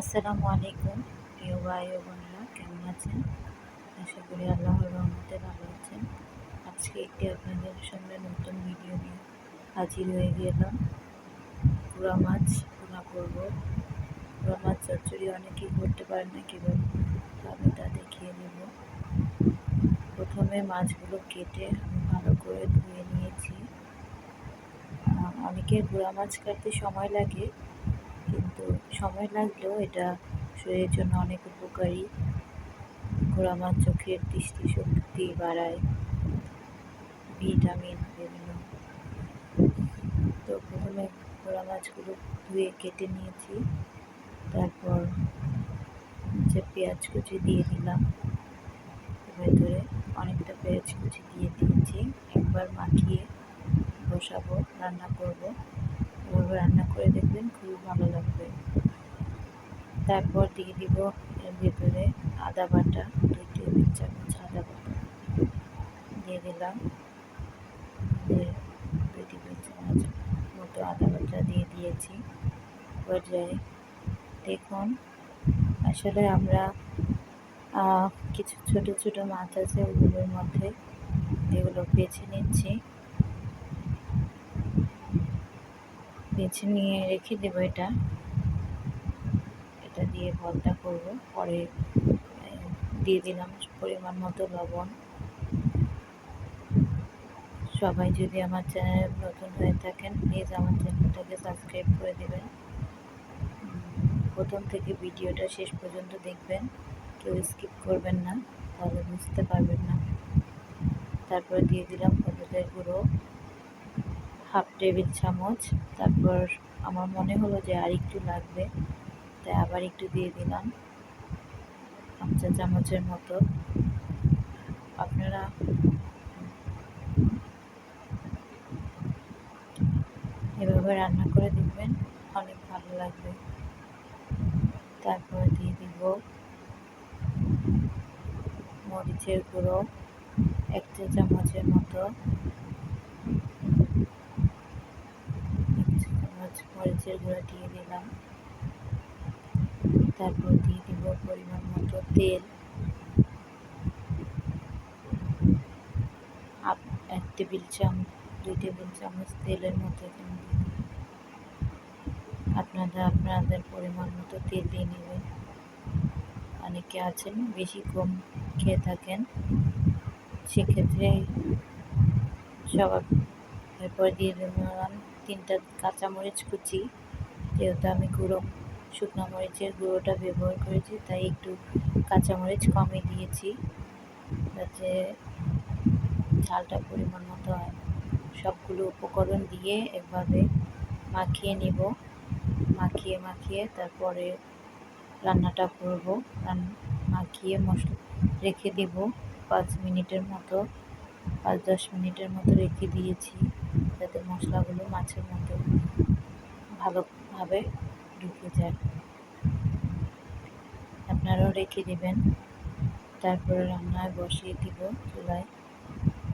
আসসালামু আলাইকুম প্রিয় ভাই ও বোনেরা, কেমন আছেন? আশা করি আল্লাহর রহমতে ভালো আছেন। আজকে একটি আপনাদের সামনে নতুন ভিডিও নিয়ে হাজির হয়ে গেলাম। পুরা মাছ পোনা করব। পুরা মাছ চচ্চড়ি অনেকেই করতে পারেন না কীভাবে আমি তা দেখিয়ে দেব প্রথমে মাছগুলো কেটে আমি ভালো করে ধুয়ে নিয়েছি। অনেকের গুঁড়া মাছ কাটতে সময় লাগে কিন্তু সময় লাগলেও এটা শরীরের জন্য অনেক উপকারী। ঘোড়া মাছ চোখের দৃষ্টি শক্তি বাড়ায়। ভিটামিন, বিভিন্ন। তো প্রথমে ঘোড়া মাছগুলো ধুয়ে কেটে নিয়েছি। তারপর যে পেঁয়াজ কুচি দিয়ে দিলাম ভেতরে অনেকটা পেঁয়াজ কুচি দিয়ে দিয়েছি। একবার মাখিয়ে বসাবো, রান্না করব। এভাবে রান্না করে দেখবেন, খুবই ভালো লাগবে। তারপর দিয়ে দিব এর ভিতরে আদা বাটা, দুই টেবিল চামচ আদা বাটা। দিয়ে দিলাম। দুই টেবিল চামচ মতো আদা বাটা দিয়ে দিয়েছি। পর্যায়ে দেখুন, আসলে আমরা কিছু ছোট ছোট মাছ আছে ওগুলোর মধ্যে এগুলো বেছে নিচ্ছি। বেছে নিয়ে রেখে দেবো এটা। এটা দিয়ে ভর্তা করব। পরে দিয়ে দিলাম পরিমাণ মতো লবণ। সবাই যদি আমার চ্যানেল নতুন হয়ে থাকেন প্লিজ আমার চ্যানেলটাকে সাবস্ক্রাইব করে দেবেন। প্রথম থেকে ভিডিওটা শেষ পর্যন্ত দেখবেন। কেউ স্কিপ করবেন না, তাহলে বুঝতে পারবেন না। তারপরে দিয়ে দিলাম হলুদের গুঁড়ো। হাফ টেবিল চামচ। তারপর আমার মনে হলো যে আর একটু লাগবে। তাই আবার একটু দিয়ে দিলাম। হাফ চা চামচের মতো। আপনারা এভাবে রান্না করে দেখবেন অনেক ভালো লাগবে। তারপর দিয়ে দিব মরিচের গুঁড়ো, এক চা চামচের মতো। মরিচের গুঁড়া দিয়ে দিলাম। তারপর দিয়ে দিব পরিমাণ মতো তেল। এক টেবিল চামচ, দুই টেবিল চামচ তেলের মতো আপনারা আপনাদের পরিমাণ মতো তেল দিয়ে নেবেন। অনেকে আছেন বেশি কম খেয়ে থাকেন। সেক্ষেত্রে সবার এরপর দিয়ে দিলাম তিনটা কাঁচামরিচ কুচি, যেহেতু আমি গুঁড়ো, শুকনো মরিচের গুঁড়োটা ব্যবহার করেছি, তাই একটু কাঁচামরিচ কমে দিয়েছি, যাতে ঝালটা পরিমাণ মতো হয়। সবগুলো উপকরণ দিয়ে একভাবে মাখিয়ে নিব, মাখিয়ে মাখিয়ে তারপরে রান্নাটা করব। মাখিয়ে মশলা রেখে দেব পাঁচ মিনিটের মতো। পাঁচ দশ মিনিটের মতো রেখে দিয়েছি যাতে মশলাগুলো মাছের মতো ভালোভাবে ঢুকে যায়। আপনারাও রেখে দেবেন। তারপরে রান্নায় বসিয়ে দিব চুলায়।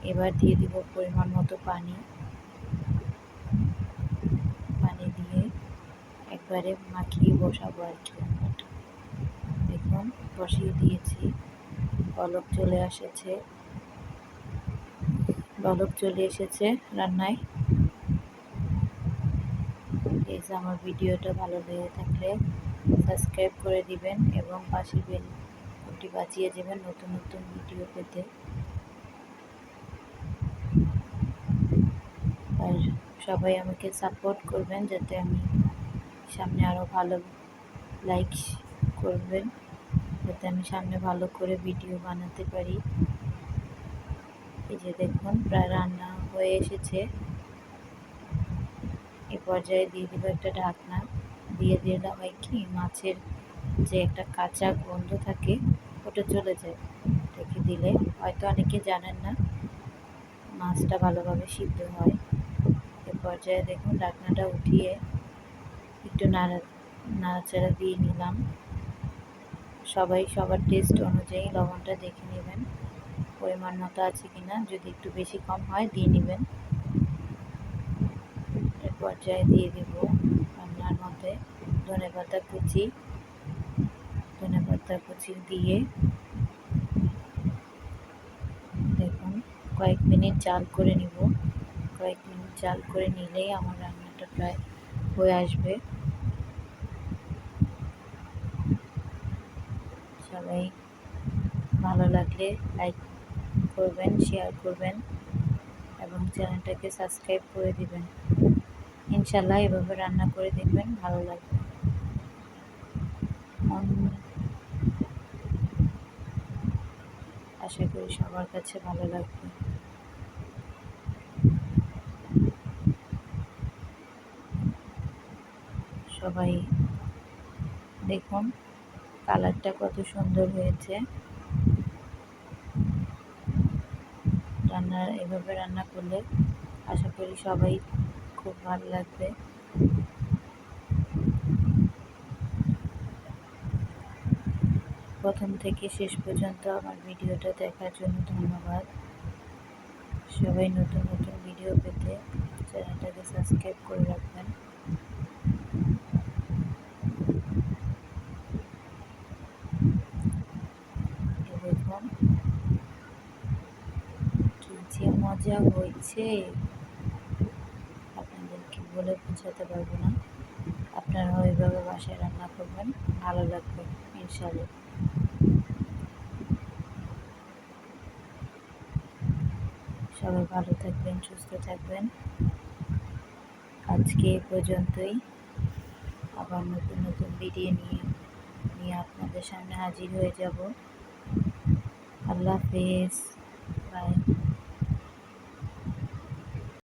এবার দিয়ে দিব পরিমাণ মতো পানি। পানি দিয়ে একবারে মাখিয়ে বসাবো আর কি দেখুন, বসিয়ে দিয়েছি। বলক চলে এসেছে। বলক চলে এসেছে রান্নায়। এই যে আমার ভিডিওটা ভালো লেগে থাকলে সাবস্ক্রাইব করে দিবেন এবং পাশে বেল ঘন্টি বাজিয়ে দেবেন নতুন নতুন ভিডিও পেতে। আর সবাই আমাকে সাপোর্ট করবেন যাতে আমি সামনে আরও ভালো লাইক করবেন, যাতে আমি সামনে ভালো করে ভিডিও বানাতে পারি। এই যে দেখুন, প্রায় রান্না হয়ে এসেছে। এ পর্যায়ে দিয়ে দিব একটা ঢাকনা। দিয়ে দিলাম হয় কি? মাছের যে একটা কাঁচা গন্ধ থাকে, ওটা চলে যায়। রেখে দিলে হয়তো অনেকে জানেন না, মাছটা ভালোভাবে সিদ্ধ হয়। এ পর্যায়ে দেখুন, ঢাকনাটা উঠিয়ে একটু নাড়া, নাড়াচাড়া দিয়ে নিলাম। সবাই সবার টেস্ট অনুযায়ী লবণটা দেখে নেবেন। পরিমাণ মতো আছে কি না যদি একটু বেশি কম হয়, দিয়ে নেবেন। এর পর্যায়ে দিয়ে দেব রান্নার মধ্যে ধনে পাতা কুচি। ধনে পাতা কুচি দিয়ে দেখুন, কয়েক মিনিট চাল করে নিব। কয়েক মিনিট চাল করে নিলেই আমার রান্নাটা প্রায় হয়ে আসবে। সবাই ভালো লাগলে লাইক করবেন শেয়ার করবেন এবং চ্যানেলটাকে সাবস্ক্রাইব করে দিবেন। ইনশাল্লাহ এভাবে রান্না করে দেখবেন, ভালো লাগবে। আশা করি সবার কাছে ভালো লাগবে। সবাই দেখুন কালারটা কত সুন্দর হয়েছে। রান্না, এভাবে রান্না করলে আশা করি সবাই খুব ভালো লাগবে। প্রথম থেকে শেষ পর্যন্ত আমার ভিডিওটা দেখার জন্য ধন্যবাদ। সবাই নতুন নতুন ভিডিও পেতে চ্যানেলটাকে সাবস্ক্রাইব করে রাখবেন দেখুন কি যে হয়েছে, আপনাদেরকে বলে বোঝাতে পারব না। আপনারা ওইভাবে বাসায় রান্না করবেন, ভালো লাগবে ইনশাল্লাহ সবাই ভালো থাকবেন, সুস্থ থাকবেন। আজকে এ পর্যন্তই। আবার নতুন নতুন ভিডিও নিয়ে নিয়ে আপনাদের সামনে হাজির হয়ে যাব। আল্লাহ হাফেজ। বাই